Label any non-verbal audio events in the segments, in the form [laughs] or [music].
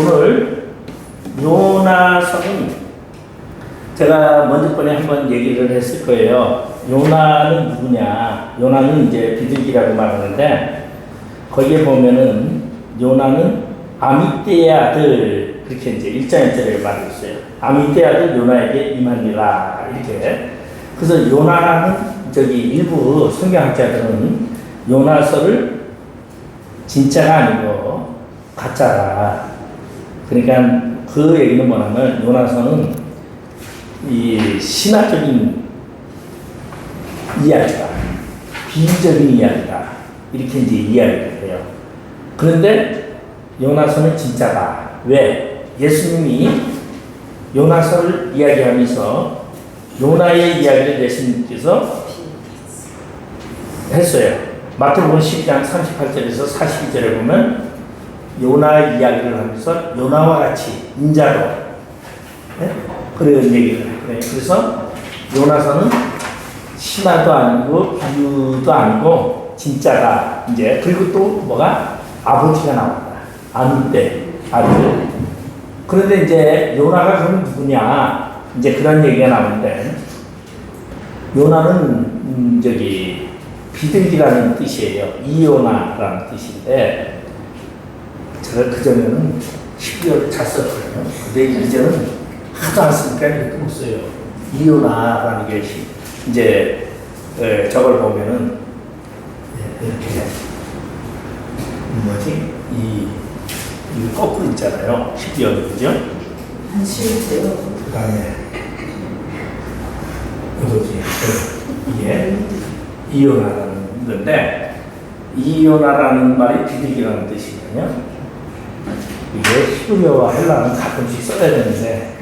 오늘 요나서는 제가 먼저 번에 한번 얘기를 했을 거예요. 요나는 누구냐? 요나는 이제 비둘기라고 말하는데 거기에 보면은 요나는 아미떼의 아들 그렇게 이제 1장 1절에 말을 했어요. 아미떼의 아들 요나에게 임하니라 이렇게. 그래서 요나는 저기 일부 성경학자들은 요나서를 진짜가 아니고 가짜라. 그러니까 그 얘기는 뭐냐면 요나서는 이 신화적인 이야기다. 비유적인 이야기다. 이렇게 이제 이야기를 해요. 그런데 요나서는 진짜다. 왜? 예수님이 요나서를 이야기하면서 요나의 이야기를 예수님께서 했어요. 마태복음 12장 38절에서 42절에 보면 요나 이야기를 하면서 요나와 같이 인자로 네? 그런 얘기를 해요. 그래서 요나서는 신화도 아니고 비유도 아니고 진짜다. 이제 그리고 또 뭐가 아버지가 나온다. 아는데 아들. 그런데 이제 요나가 그럼 누구냐? 이제 그런 얘기가 나오는데 요나는 음, 저기 비둘기라는 뜻이에요. 이요나라는 뜻인데 그전에는 12월 잤었거든요. 근데 이제는 하도 안 쓰니까 이렇게 못 써요. 이요나라는 게 시- 이제 에, 저걸 보면은 예, 이렇게 뭐지 이 이거 거꾸로 있잖아요. 12월 그죠? 한 실제로 그 다음에 이거지 이게 이요나라는 건데 이요나라는 말이 비둘기라는 뜻이거든요. 이게 히브리어와 헬라는 가끔씩 써야 되는데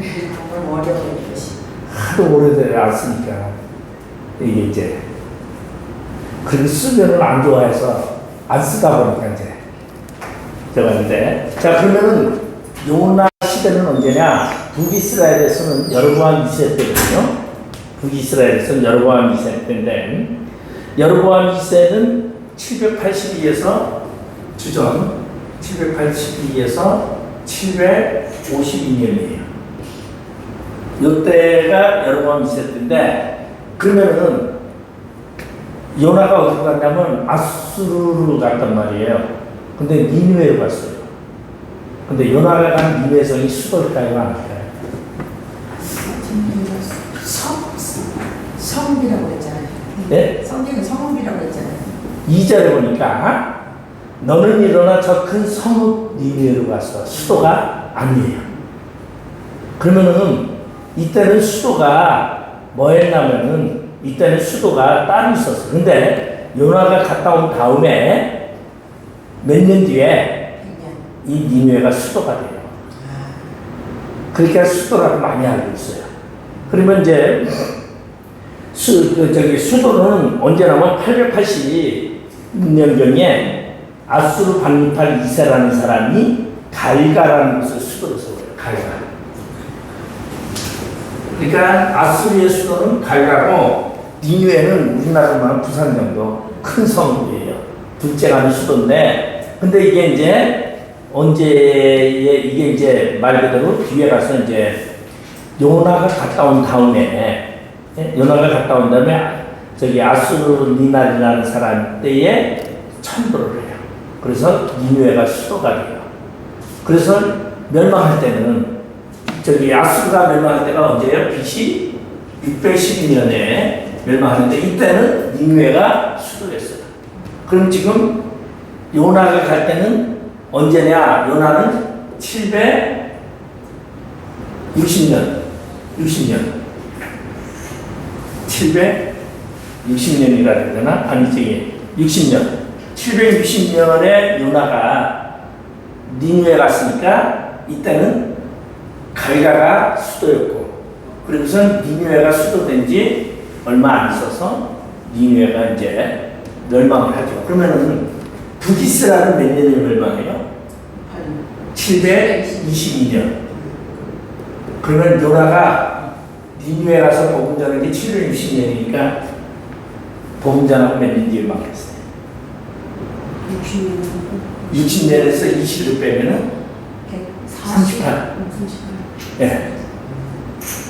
하도 오래돼 안 쓰니까 이게 이제 글 쓰면은 안 좋아해서 안 쓰다 보니까 이제 제가 이제 자 그러면은 요나 시대는 언제냐? 북이스라엘에서는 여로보암 2세 때거든요. 북이스라엘에서는 여로보암 2세 때인데 여로보암 2세는 782에서 주전 782에서 752년이에요 요때가 여러 번 있을 텐데 그러면은 요나가 어디 갔냐면 아수르로 갔단 말이에요. 근데 니누에로 갔어요. 근데 요나가 간 니누에 성이 수도일까요, 아닐까요? 성 성이라고 했잖아요. 네? 성경은 성이라고 했잖아요. 2절에 보니까 너는 일어나 저 큰 성읍 니누에로 갔어. 수도가 아니에요. 그러면은 이때는 수도가 뭐였냐면은 이때는 수도가 따로 있었어. 근데 요나가 갔다 온 다음에 몇 년 뒤에 이 니누에가 수도가 돼요. 그러니까 수도라고 많이 알고 있어요. 그러면 이제 수, 그 저기 수도는 언제냐면 880년경에 아수르 반팔 이세라는 사람이 갈가라는 곳을 수도로 세워요. 갈가. 그러니까 아수리의 수도는 갈가고 니누에는 우리나라만 부산 정도 큰 성이에요. 둘째 가는 수도인데 근데 이게 이제 언제에 이게 이제 말 그대로 뒤에 가서 이제 요나가 갔다 온 다음에 예? 요나가 갔다 온 다음에 저기 아수르 니날이라는 사람 때에 천도를. 그래서 니누에가 수도가 돼요. 그래서 멸망할 때는 저기 아수르가 멸망할 때가 언제예요? BC 612년에 멸망하는데 이때는 니누에가 수도였어요. 그럼 지금 요나가 갈 때는 언제냐? 요나는 760년, 60년, 760년이라 해야 되나? 아니, 저기 60년. 760년에 요나가 니누에 갔으니까 이때는 갈가가 수도였고 그러고선 니누에가 수도된 지 얼마 안 있어서 니누에가 이제 멸망을 하죠. 그러면은 북이스라는 몇 년에 멸망해요? 722년. 그러면 요나가 니누에 가서 복음 전한 게 760년이니까 복음 전하고 몇 년 뒤에 망했어요. 60년 60년에서 20을 빼면은 100 38. 음, 38. 예.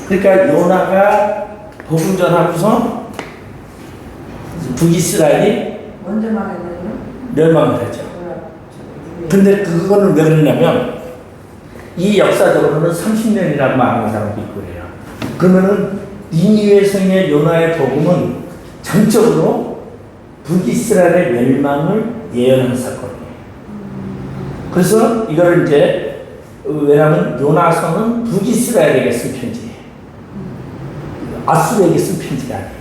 그러니까 요나가 복음 전하고서 북이스라엘이 먼저 말했는요? 멸망을 하죠. 근데 그거는 왜 그러냐면 이 역사적으로는 30년이라고 말하는 사람도 있고 그래요. 그러면은 니니웨 성의 요나의 복음은 전적으로 북이스라엘의 멸망을 예언하는 사건이에요. 그래서 이걸 이제 왜냐하면 요나서는 북이스라엘에게 쓴 편지예요. 아수르에게 쓴 편지가 아니에요.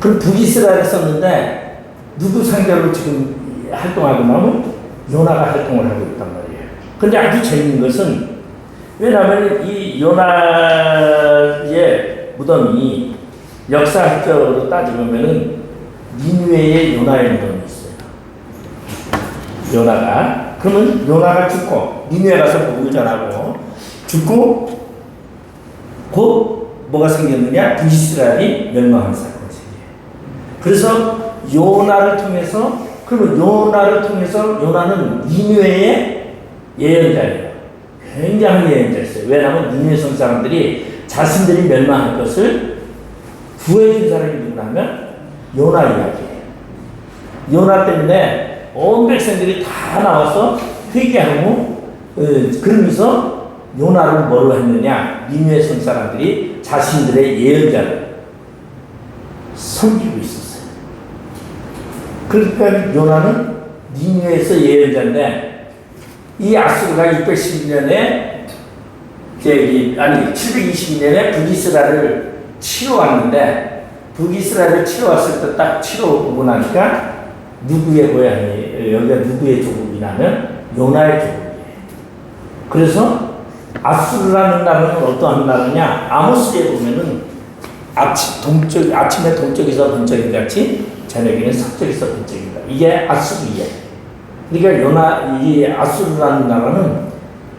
그럼 북이스라엘에 썼는데 누구 상대로 지금 활동하고 나면 요나가 활동을 하고 있단 말이에요. 근데 아주 재밌는 것은 왜냐하면 이 요나의 무덤이 역사학적으로 따지면은 니누에의 요나의 있어 요. 요나가 그러면 요나가 죽고 니누에 가서 복음을 전하고 죽고 곧 뭐가 생겼느냐 북이스라엘이 멸망한 사건이. 그래서 요나를 통해서 그러면 요나를 통해서 요나는 니누에의 예언자예요. 굉장한 예언자였어요. 왜냐하면 니누에 성 사람들이 자신들이 멸망할 것을 구해준 사람이 누구냐면 요나 이야기예요. 요나 때문에 온 백성들이 다 나와서 회개하고 어, 그러면서 요나를 뭐로 했느냐 니누에 성 사람들이 자신들의 예언자를 섬기고 있었어요. 그러니까 요나는 니누에서 예언자인데 이 아수르가 612년에 저기 아니 722년에 북이스라엘을 치러 왔는데 북이스라엘을 치러 왔을 때 딱 치러 오고 나니까 누구의 고향이 여기가 누구의 조국이냐면 요나의 조국이에요. 그래서 아수르라는 나라는 어떠한 나라냐? 아모스에 보면은 아침 동쪽 아침에 동쪽에서 번쩍이 같이 저녁에는 서쪽에서 번쩍이다. 이게 아수르예요. 그러니까 요나 이 아수르라는 나라는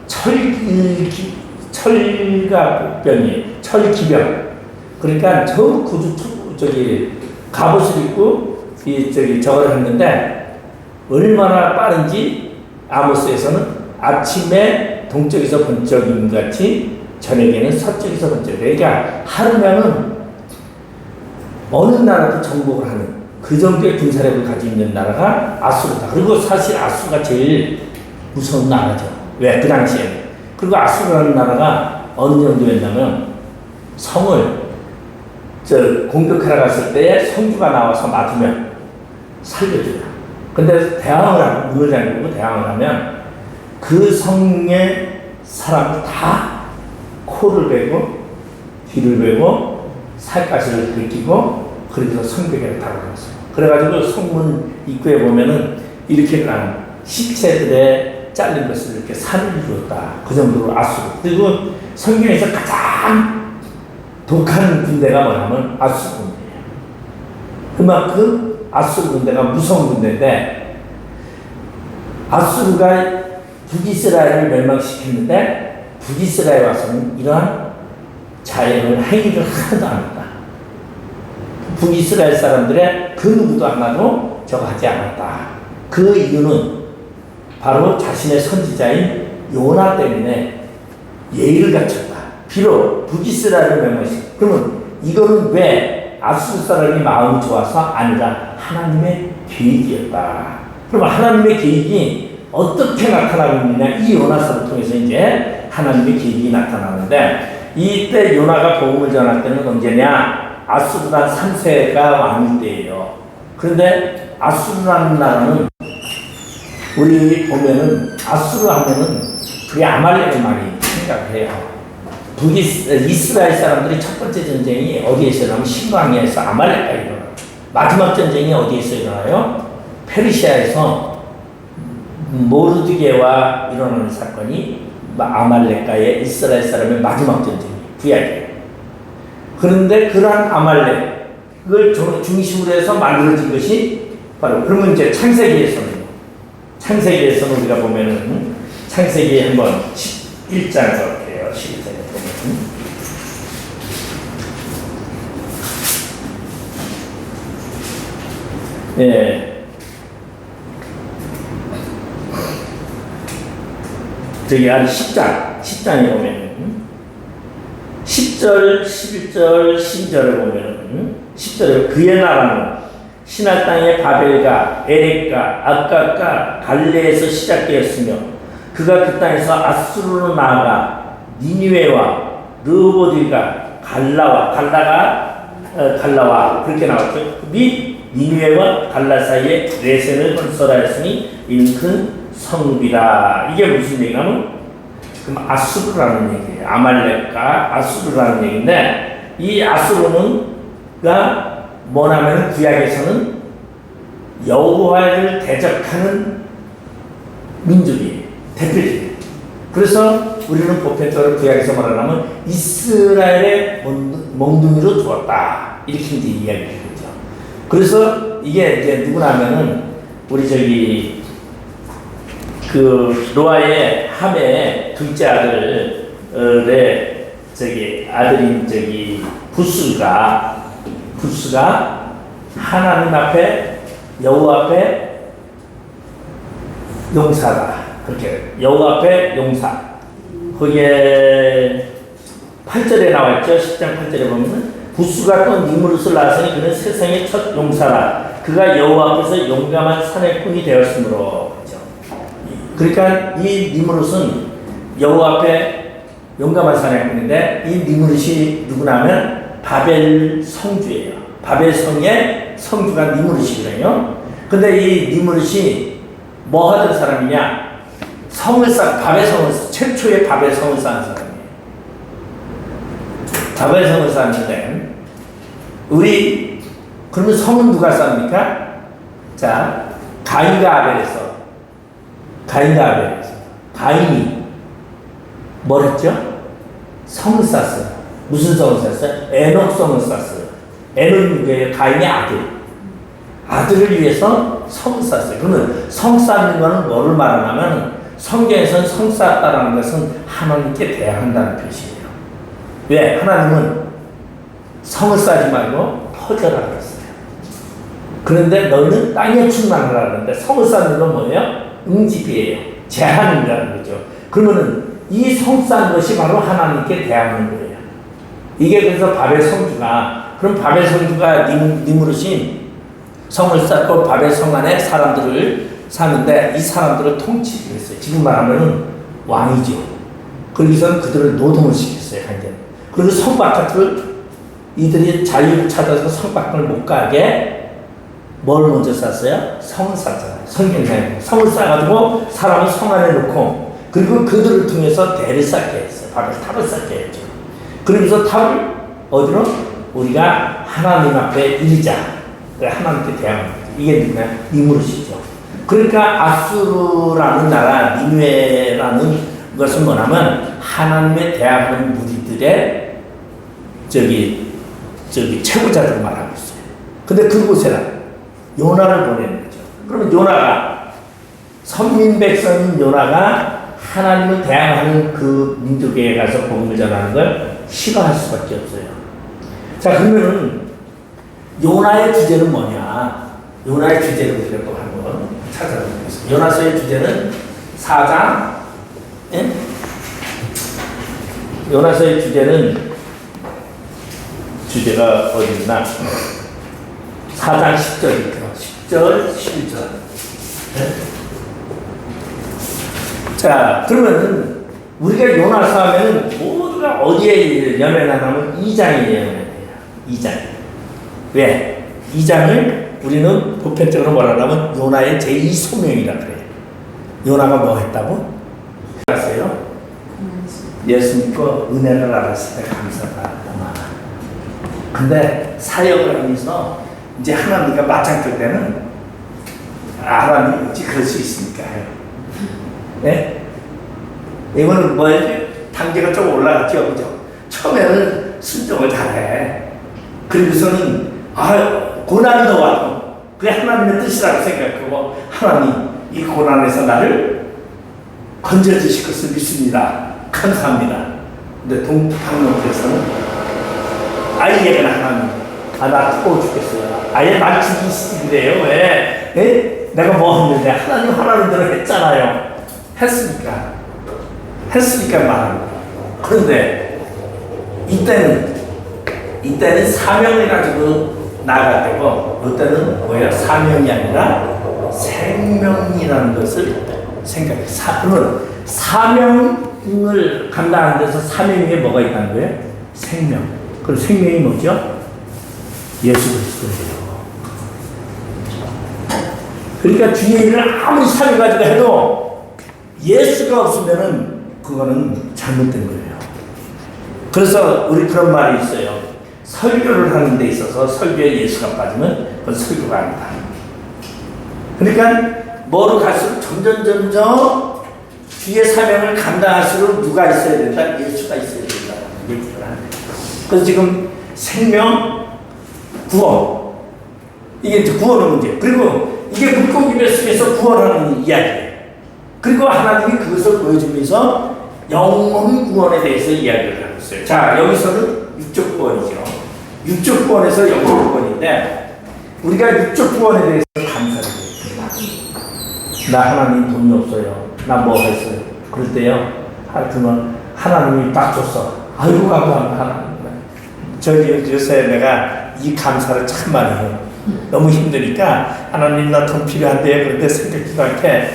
철기 철갑병이 철기병. 그러니까 저 구주 저기 갑옷을 입고 이 저기 저걸 했는데 얼마나 빠른지 아모스에서는 아침에 동쪽에서 번쩍인 같이 저녁에는 서쪽에서 번쩍. 그러니까 하루면은 어느 나라도 정복을 하는 그 정도의 군사력을 가지고 있는 나라가 아수르다. 그리고 사실 아수르가 제일 무서운 나라죠. 왜? 그 당시에는. 그리고 아수르라는 나라가 어느 정도였냐면 성을 저 공격하러 갔을 때 성주가 나와서 맞으면 살려줘요. 근데 대항을 하고 문을 잠그고 대항을 하면 그 성의 사람 다 코를 베고 귀를 베고 살갗을 긁히고 그래서 성벽에 달아놨어요. 그래가지고 성문 입구에 보면은 이렇게 난 시체들의 잘린 것을 이렇게 산을 이루었다. 그 정도로 아수르. 그리고 성경에서 가장 독한 군대가 뭐냐면 아수르 군대예요. 그만큼 아수르 군대가 무서운 군대인데 아수르가 북이스라엘을 멸망시켰는데 북이스라엘 와서는 이러한 자연을 행위를 하나도 안 했다. 북이스라엘 사람들의 그 누구도 하나도 저거 하지 않았다. 그 이유는 바로 자신의 선지자인 요나 때문에 예의를 갖췄다. 비록 북이스라엘을 멸망시 그러면 이거는 왜 아수르 사람이 마음이 좋아서 아니라 하나님의 계획이었다. 그럼 하나님의 계획이 어떻게 나타나고 있느냐 이 요나서를 통해서 이제 하나님의 계획이 나타나는데 이때 요나가 복음을 전할 때는 언제냐 아수르란 3세가 왕일 때예요. 그런데 아수르라는 나라는 우리 보면은 아수르 하면은 그게 아말렉을 많이 생각해요. 북이 이스라엘 사람들이 첫 번째 전쟁이 어디에서 일어나면 신광야에서 아말렉과 일어나요. 마지막 전쟁이 어디에서 일어나요? 페르시아에서 모르드게와 일어나는 사건이 아말렉과의 이스라엘 사람의 마지막 전쟁이 구약이에요. 그런데 그러한 아말렉을 중심으로 해서 만들어진 것이 바로 그러면 이제 창세기에서는 창세기에서는 우리가 보면은 창세기 한번 11장 볼게요. 11장에 보면 예. 저기 한 10장, 10장에 보면 10절, 11절, 12절에 보면 10절에 그의 나라는 신할 땅의 바벨과 에렉과 아까과 갈레에서 시작되었으며 그가 그 땅에서 아수르로 나아가 니니웨와 르보딜과 갈라와 갈라가 어, 갈라와 그렇게 나왔죠. 및 니니웨와 갈라 사이에 레센을 건설하였으니 이는 큰 성읍이다. 이게 무슨 얘기냐면 그럼 아수르라는 얘기예요. 아말렉과 아수르라는 얘기인데 이 아수르는가 뭐냐면 구약에서는 여호와를 대적하는 민족이에요. 대표적이에요. 그래서 우리는 보편적으로 구약에서 말하면 이스라엘의 몽- 몽둥이로 두었다. 이렇게 이제 이야기를 하죠. 그래서 이게 이제 누구냐면은 우리 저기 그 노아의 함의 둘째 아들의 저기 아들인 저기 부스가 부스가 하나님 앞에 여호와 앞에 용사다. 그렇게 여호와 앞에 용사. 거기에 8절에 나와 있죠? 10장 8절에 보면 부스가 또 니무릇을 낳았으니 그는 세상의 첫 용사라 그가 여호와 앞에서 용감한 사내꾼이 되었으므로 그렇죠. 그러니까 이 니무릇은 여호와 앞에 용감한 사내꾼인데 이 니무릇이 누구냐면 바벨 성주예요. 바벨 성의 성주가 니무릇이거든요. 근데 이 니무릇이 뭐 하던 사람이냐? 성을 쌓 바벨 성을 최초의 바벨 성을 쌓은 사람이에요. 바벨 성을 쌓았는데 우리 그러면 성은 누가 쌓습니까? 자 가인과 아벨에서 가인과 아벨에서 가인이 뭘 했죠? 성을 쌓았어요. 무슨 성을 쌓았어요? 에녹 성을 쌓았어요. 에녹은 게 가인의 아들. 아들을 위해서 성을 쌓았어요. 그러면 성 쌓는 거는 뭐를 말하냐면 성경에서는 성 쌓았다는 것은 하나님께 대항한다는 표시예요. 왜? 하나님은 성을 쌓지 말고 터져라 그랬어요. 그런데 너희는 땅에 충만하라 그러는데 성을 쌓는 건 뭐예요? 응집이에요. 제한이라는 거죠. 그러면은 이 성 쌓는 것이 바로 하나님께 대하는 거예요. 이게 그래서 바벨 성주가 그럼 바벨 성주가 님, 니무르신 성을 쌓고 바벨 성 안에 사람들을 사는데 이 사람들을 통치를 했어요. 지금 말하면은 왕이죠. 거기서 그들을 노동을 시켰어요. 한데 그리고 성 바깥을 이들이 자유를 찾아서 성 밖을 못 가게 뭘 먼저 쌌어요? 성을 쌌잖아요. 성경상에 성을 쌓아가지고 사람을 성 안에 놓고 그리고 그들을 통해서 대를 쌓게 했어요. 바벨 탑을 쌓게 했죠. 그러면서 탑을 어디로? 우리가 하나님 앞에 일자. 하나님께 대항하는 거죠. 이게 누구냐? 니무르시죠. 그러니까 아수르라는 나라, 니누에라는 것은 뭐냐면 하나님의 대항하는 무리들의 저기 저기 최고자들 말하고 있어요. 근데 그곳에라 요나를 보내는 거죠. 그러면 요나가 선민 백성인 요나가 하나님을 대항하는 그 민족에 가서 복음을 전하는 걸 싫어할 수밖에 없어요. 자 그러면은 요나의 주제는 뭐냐? 요나의 주제를 우리가 또 한번 찾아보겠습니다. 요나서의 주제는 4장 예? 요나서의 주제는 주제가 어디 있나? 4장 10절이죠. 10절, 11절. 자, 그러면 우리가 요나서 하면 모두가 어디에 연연하냐면 2장에 연연해요. 2장. 왜? 2장을 우리는 보편적으로 뭐라냐면 요나의 제2소명이라 그래요. 요나가 뭐 했다고? 알았어요? 예수 믿고 은혜를 알았을 때 많아. 근데 사역을 하면서 이제 하나님과 맞짱 뜰 때는 아, 하나님 어찌 그럴 수 있습니까? 예? 이거는 뭐예요? 단계가 좀 올라갔죠, 그죠? 처음에는 순종을 잘해. 그리고서는 아 고난이 더 와도 그게 하나님의 뜻이라고 생각하고 하나님 이 고난에서 나를 건져주실 것을 믿습니다. 감사합니다. 근데 동방역에서는 얘가 하나님 아나 뜨거워 죽겠어요. 아예 날 죽이시래요. 왜? 예? 내가 뭐 했는데 하나님 하나님대로 했잖아요. 했으니까 했으니까 말하는 거야. 그런데 이때는 이때는 사명을 가지고 나아갈 때고 이때는 뭐야 사명이 아니라 생명이라는 것을 생각해. 사, 그러면 사명을 감당하는 데서 사명에 뭐가 있다는 거예요? 생명. 그럼 생명이 뭐죠? 예수 그리스도예요. 그러니까 주의 일을 아무리 사명 가지고 해도 예수가 없으면은 그거는 잘못된 거예요. 그래서 우리 그런 말이 있어요. 설교를 하는 데 있어서 설교에 예수가 빠지면 그건 설교가 아니다. 그러니까 뭐로 갈수록 점점 점점 주의 사명을 감당할수록 누가 있어야 된다? 예수가 있어야 된다. 얘기를 하는 거예요. 그래서 지금 생명, 구원 이게 이제 구원의 문제. 그리고 이게 물고기 뱃속에서 구원하는 이야기예요. 그리고 하나님이 그것을 보여주면서 영혼 구원에 대해서 이야기를 하고 있어요. 자, 여기서는 육적 구원이죠. 육적 구원에서 영혼 구원인데 우리가 육적 구원에 대해서 감사를 해요. 나 하나님 돈이 없어요. 나 뭐 했어요. 그럴 때요. 하여튼 하나님이 딱 줬어. 아이고 감사합니다. 하나님. 저기 요새 내가 이 감사를 참 많이 해요. 너무 힘드니까 하나님 나 돈 필요한데 그런데 생각지도 않게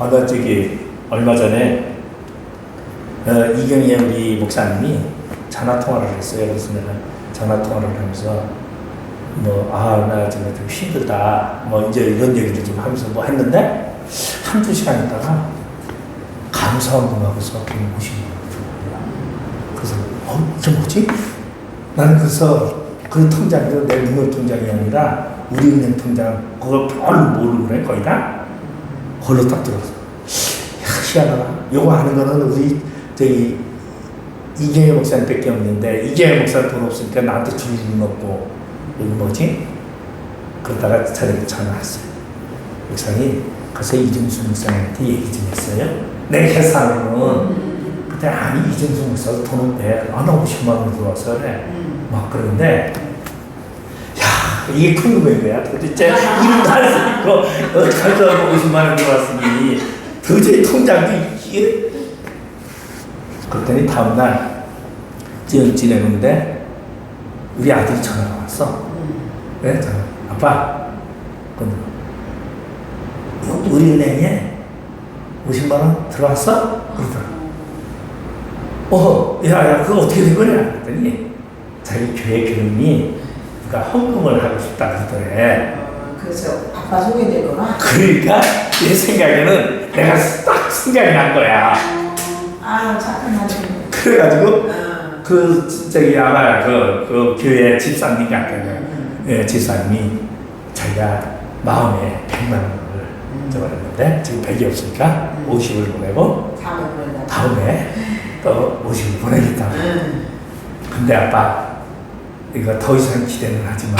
어나 저기 얼마 전에 어, 이경희 우리 목사님이 전화 통화를 했어요. 그래서 내가 전화 통화를 하면서 뭐아나 지금 좀 힘들다 뭐 이제 이런 얘기를 좀 하면서 뭐 했는데 한두 시간 있다가 감사 운동하고서 돈 50만 원준 거야. 그래서 어? 이게 뭐지? 나는 그래서 그 통장도 내 은행 통장이 아니라 우리 은행 통장. 그걸 별로 모르고 그래 거의 다? 걸로 딱야 희한하다. 요거 하는 거는 우리 저기 이경혜 목사님밖에 없는데 이경혜 목사는 돈 없으니까 나한테 줄 일은 없고. 여기 뭐지? 그러다가 저녁에 전화왔어요. 목사님 그래서 이정수 목사님한테 얘기 좀 했어요? 내 계산으로는. 그때 아니 이정수 목사도 돈 없대 아나 50만 원 들어와서 그래 막 그러는데 야 이게 궁금한 거야. 도대체 일도 할수 있고 어디까지 50만 원 들어왔으니. 도저히 통장도 이게? 그랬더니 다음날 지연 지내는데 우리 아들이 전화가 왔어. 왜 전화. 아빠 우리 은행에 50만 원 들어왔어? 그러더라. 어, 야, 야, 그거 어떻게 된 거냐? 그랬더니 자기 교회 교인이 누가 헌금을 하고 싶다 그러더래. 어, 그래서 아빠 소개되거나. 그러니까 내 생각에는 내가 딱 생각이 난 거야. 아 착한 아들. 그래가지고 어. 그 저기 아마 그, 그 교회 집사님 같은 예, 집사님이 자기가 마음에 100만 원을 적어놨는데 지금 100이 없으니까 50을 보내고 다음에 또 50을 보내겠다고. 응. 근데 아빠 이거 더 이상 기대는 하지 마.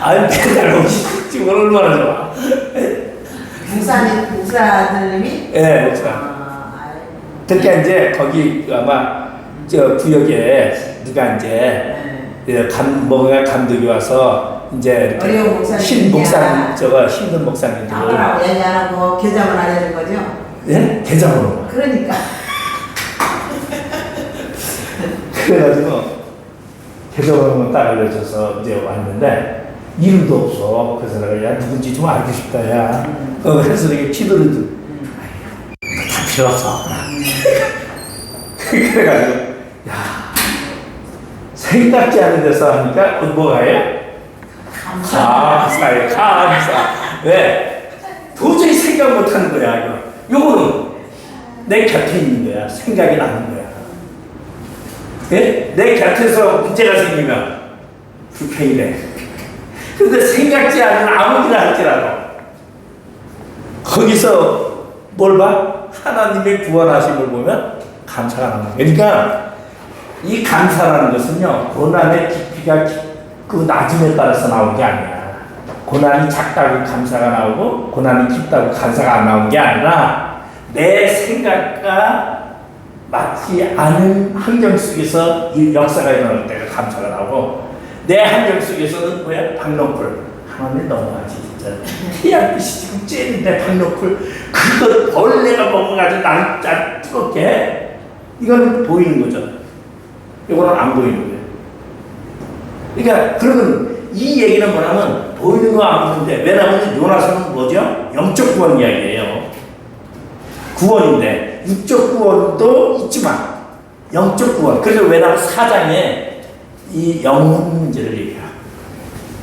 아니 매달 50쯤은 얼마나 좋아. 목사님 목사 아들님이. 예, 목사. 아, 아이. 그러니까 이제 거기 아마 저 구역에 누가 이제 네. 예, 감 뭐가 감독이 와서 이제. 신 목사님 저거 힘든 목사님들 아빠라고 얘기 안 하고 교장을 하려는 거죠. 예 개장으로 그러니까. 그래가지고 개정으로 딱 알려줘서 이제 왔는데 이름도 없어 그래서 내가 야 누군지 좀 알고 싶다 야 어, 해서 이렇게 기도를 좀 다 필요 없어. [laughs] 그래가지고, 야, 생각지 않은 데서 하니까, 어, 뭐가 해요? 감사해, 감사. 왜? 도저히 생각 못 하는 거야, 이거. 요거는 내 곁에 있는 거야. 생각이 나는 거야. 예? 내 곁에서 문제가 생기면 불평이 돼. 근데 생각지 않은 아무리나 할지라도 거기서 뭘 봐? 하나님의 구원하심을 보면 감사가 나는 거예요. 그러니까 이 감사라는 것은요, 고난의 깊이가 깊- 그 낮음에 따라서 나오는 게 아니야. 고난이 작다고 감사가 나오고, 고난이 깊다고 감사가 안 나오는 게 아니라, 내 생각과 맞지 않은 환경 속에서 이 역사가 일어날 때가 감사가 나오고, 내 환경 속에서는 뭐야? 박농풀. 하나님 너무하지, 진짜. 태양빛이 지금 쬐는데 박농풀. 그거 그 벌레가 먹어가지고 난짜 뜨겁게 이건 보이는 거죠. 이거는 안 보이는 거예요. 그러니까 그러면 이 얘기는 뭐냐면 보이는 거 안 보이는데 왜냐하면 요나서는 뭐죠? 영적 구원 이야기예요. 구원인데 육적 구원도 있지만 영적 구원. 그래서 왜냐하면 사장에 이 영혼 문제를 얘기해요.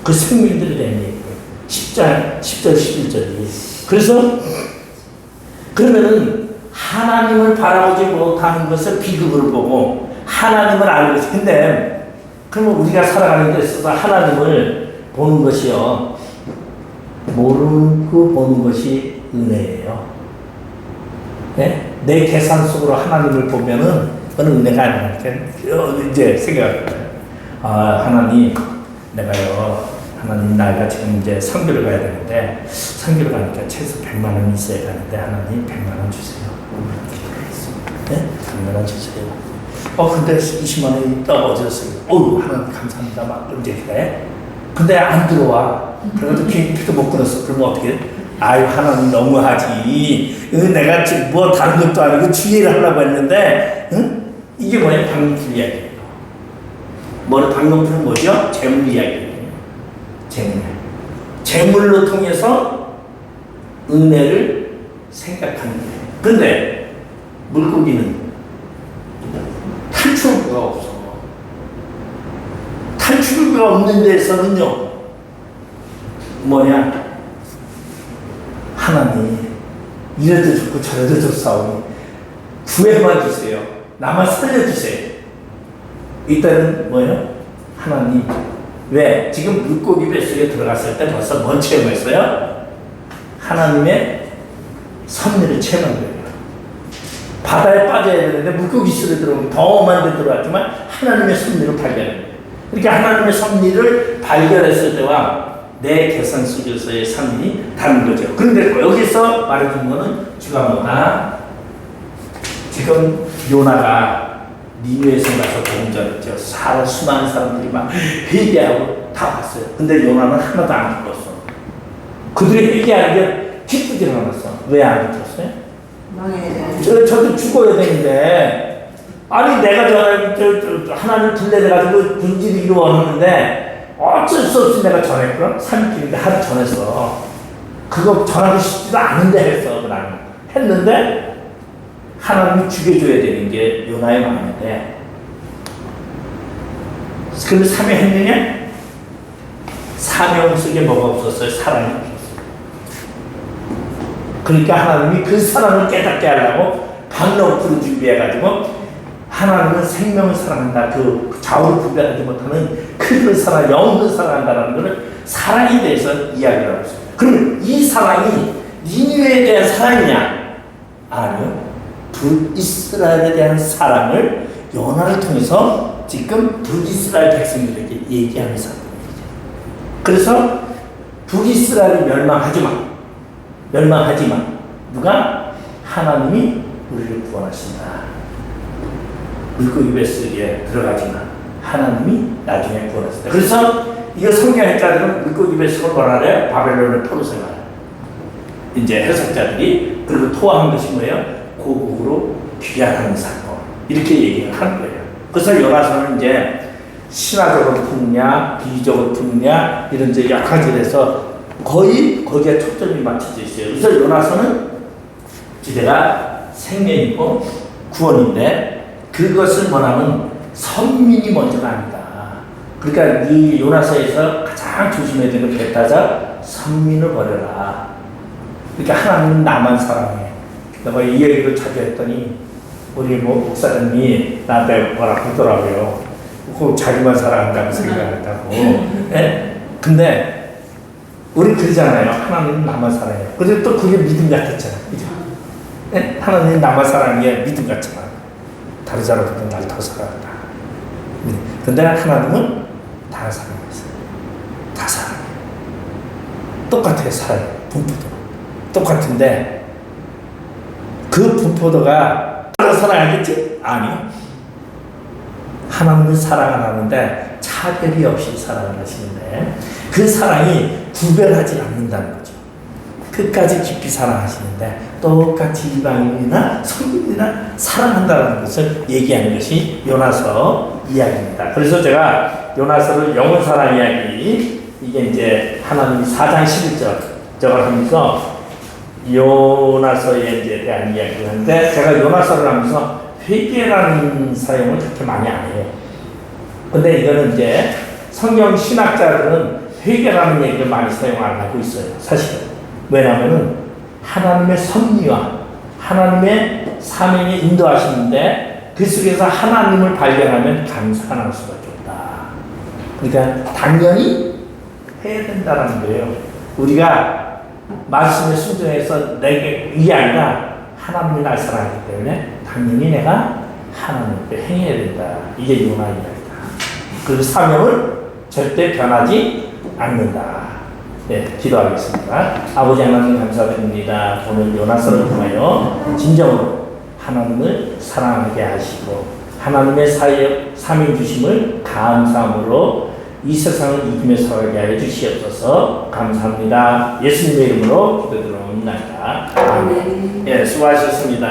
그 생명들에 대한 얘기예요. 10절, 10절, 11절이. 그래서 그러면은 하나님을 바라보지 못하는 것을 비극으로 보고 하나님을 알고 있어. 근데 그러면 우리가 살아가는 데 있어서 하나님을 보는 것이요. 모르고 보는 것이 은혜예요. 네? 내 계산 속으로 하나님을 보면은 그건 은혜가 아니니까 이제 생각할 거예요. 아 하나님 내가요 하나님 나이가 지금 이제 성교를 가야 되는데 성교를 가니까 최소 100만 원 있어야 가는데 하나님 100만 원 주세요. 네? 100만 원 주세요. 어 근데 20만 원이 떨어졌어요. 어우 하나님 감사합니다. 막 이제 그래. 근데 안 들어와. 그래가지고 비행기표 못 끊었어. 그러면 어떻게? 해? 아유 하나님 너무하지. 응, 내가 뭐 다른 것도 아니고 주의를 하려고 했는데, 응? 이게 뭐야? 방금 이야기예요. 뭐 방금은 뭐죠? 재물 이야기예요. 재물. 재물로 통해서 은혜를 생각하는 거예요. 근데 물고기는 탈출구가 없어. 탈출구가 없는 데서는요, 뭐냐, 하나님, 이래도 좋고 저래도 좋사오니 구해만 주세요. 나만 살려주세요. 이때는 뭐예요? 하나님. 왜? 지금 물고기 뱃속에 들어갔을 때 벌써 뭔 체험했어요? 하나님의 섭리를 체험한 거예요. 바다에 빠져야 되는데 물고기 속에 들어오면 더 엄한 데 들어왔지만 하나님의 섭리를 발견해요. 그러니까 하나님의 섭리를 발견했을 때와 내 계산 속에서의 삶이 다른 거죠. 그런데 여기서 말해준 거는 주가 뭐다? 지금 요나가 니누에서 가서 복음 전했죠. 사 수많은 사람들이 막 회개하고 다 봤어요. 근데 요나는 하나도 안 죽었어. 그들이 회개하는 게 기쁘지 않았어. 왜 안? 망해야 저, 저도 죽어야 되는데, 아니, 내가 저, 저, 저 하나님 둘레돼가지고 군지를 이루었는데, 어쩔 수 없이 내가 전했구나? 산길인데 하루 전했어. 그거 전하고 싶지도 않은데 했어, 그냥. 했는데, 하나님이 죽여줘야 되는 게 요나의 마음인데, 그럼 사명 했느냐? 사명 속에 뭐가 없었어요? 사랑이 없었어요. 그러니까 하나님이 그 사랑을 깨닫게 하려고 방역으로 준비해가지고 하나님은 생명을 사랑한다. 그 좌우를 구별하지 못하는 그를 사랑, 영혼을 사랑한다는 것을 사랑에 대해서 이야기를 하고 있습니다. 그러면 이 사랑이 니누에 대한 사랑이냐? 아니요. 북이스라엘에 대한 사랑을 요나를 통해서 지금 북이스라엘 백성들에게 얘기하면서 하는 얘기죠. 그래서 북이스라엘이 멸망하지만 멸망하지만 누가 하나님이 우리를 구원하신다. 물고기 뱃속에 들어가지만 하나님이 나중에 구원하신다. 그래서 이거 성경학자들은 물고기 뱃속을 뭐라 그래요? 바벨론의 포로 생활. 이제 해석자들이 그리고 토하는 것이 뭐예요? 고국으로 귀환하는 사건. 이렇게 얘기를 하는 거예요. 그래서 요나서는 이제 신화적으로 푸느냐, 비유적으로 푸느냐, 이런 이제 여러 가지에서 거의 거기에 초점이 맞춰져 있어요. 그래서 요나서는 주제가 생명이고 구원인데 그것을 뭐냐면 선민이 먼저가 아니다. 그러니까 이 요나서에서 가장 조심해야 되는 게 따져 선민을 버려라. 그러니까 하나님 나만 사랑해. 내가 이 얘기를 자주 했더니 우리 뭐 목사님이 나한테 뭐라 그러더라고요. 그 자기만 사랑한다고 생각한다고. [laughs] 예? 근데 우리 그러잖아요. 하나님은 나만 사랑해요. 근데 또 그게 믿음 같았잖아. 그죠? 예? 하나님 나만 게 믿음 같잖아. 다른 사람들은 날 더 사랑한다. 근데 하나님은 다 사랑했어요. 다 사랑해요. 똑같아요, 사랑. 분포도. 똑같은데, 그 분포도가 다 사랑하겠지? 아니요. 하나님은 사랑을 하는데 차별이 없이 사랑을 하시는데 그 사랑이 구별하지 않는다는 거죠. 끝까지 깊이 사랑하시는데 똑같이 이방인이나 성민이나 사랑한다는 것을 얘기하는 것이 요나서 이야기입니다. 그래서 제가 요나서를 영혼 사랑 이야기 이게 이제 하나님 4장 11절 저걸 하면서 요나서에 이제 대한 이야기를 하는데 제가 요나서를 하면서 회개라는 사용을 그렇게 많이 안 해요. 근데 이거는 이제 성경 신학자들은 회개라는 얘기를 많이 사용 안 하고 있어요. 사실은. 왜냐하면은 하나님의 섭리와 하나님의 사명에 인도하시는데 그 속에서 하나님을 발견하면 감사가 날 수밖에 없다. 그러니까 당연히 해야 된다는 거예요. 우리가 말씀에 순종해서 내게 이게 아니라 하나님이 날 사랑하기 때문에 당연히 내가 하나님께 행해야 된다. 이게 요나 이야기다. 그 사명을 절대 변하지 않는다. 네, 기도하겠습니다. 아버지 하나님 감사드립니다. 오늘 요나서를 통하여 진정으로 하나님을 사랑하게 하시고 하나님의 사역 사명 주심을 감사함으로 이 세상을 이기며 살아가게 하여 주시옵소서 감사합니다. 예수님의 이름으로 기도드립니다. 아멘. 예, 수고하셨습니다.